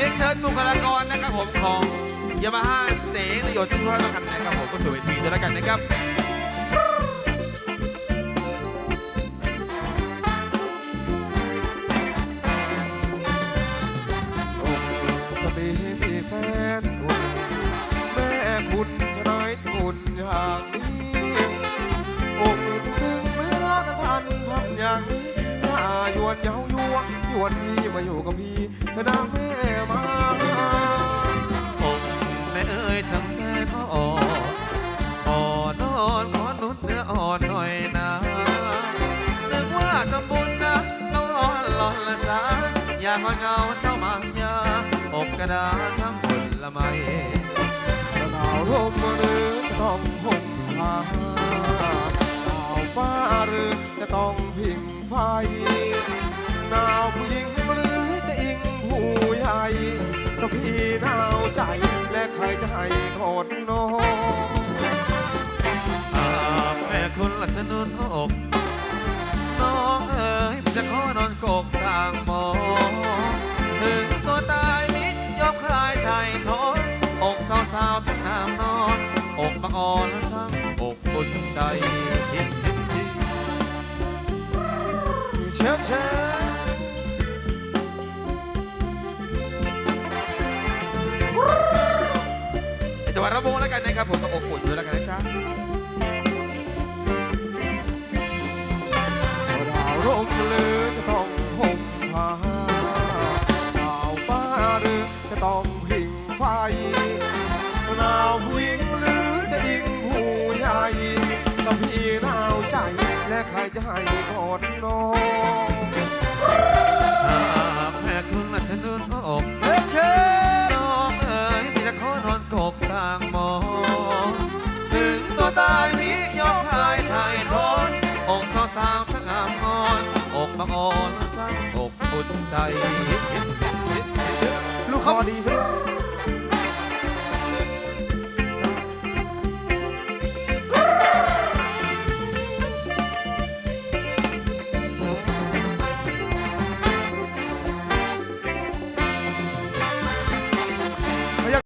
เรียนเชิญบุคลากรนะครับผมของยามาฮ่าเสนโยชน์ทุกท่านนะครับนะครับผมก็สู่เวทีด้วยแล้วกันนะครับสตีที่แฟนคุณแม่คุณจะน้อยคุณอย่างนี้อกอึดถึงเมื่อทันพันอย่างนี้ถ้ายวนเย้ายวนยวนพี่มาอยู่กับพี่เธอนะแม่ ยทั้งแสนอ่อนอ่อนอ่อนขอนุดเนื้ออ่อนหน่อยนะนึกว่าทำบุญนะต้องอ่อนหลอนละจ้าอยากงอนเงาเจ้ามายาอบกระดาษช่างผลละไมจะหนาวร่มหรือจะต้องห่มผ้าหนาวฟ้าหรือจะต้องพิงไฟหนาวผู้หญิงหรือจะอิงผู้ใหญ่ก็พี่หนาวใจ และใครจะให้ทอดน้องอาแม่คุณละสนุนอกน้องเอ๋ยพี่จะขอนอนกกกลางหมอนถึงตัวตายมิดยอมคลายไถ่ทอนอกสาวๆทั้งน้ำนอน อกบางอ่อนและช่างอกอุ่นใจทิศทิศทิศเชฟเชฟ จังหวัดระวงแล้วกันนะครับผมก็อบอุ่นด้วยแล้วกันนะจ๊ะดาวร่มหรือจะต้องห่มผ้าดาวฟ้าหรือจะต้องพิงไฟหนาวหญิงหรือจะอิงผู้ใหญ่ก็พี่หนาวใจและใครจะให้ทอดน้องอาแม่คุณละสนุนอก นใจลูกคอดีใช่ไหม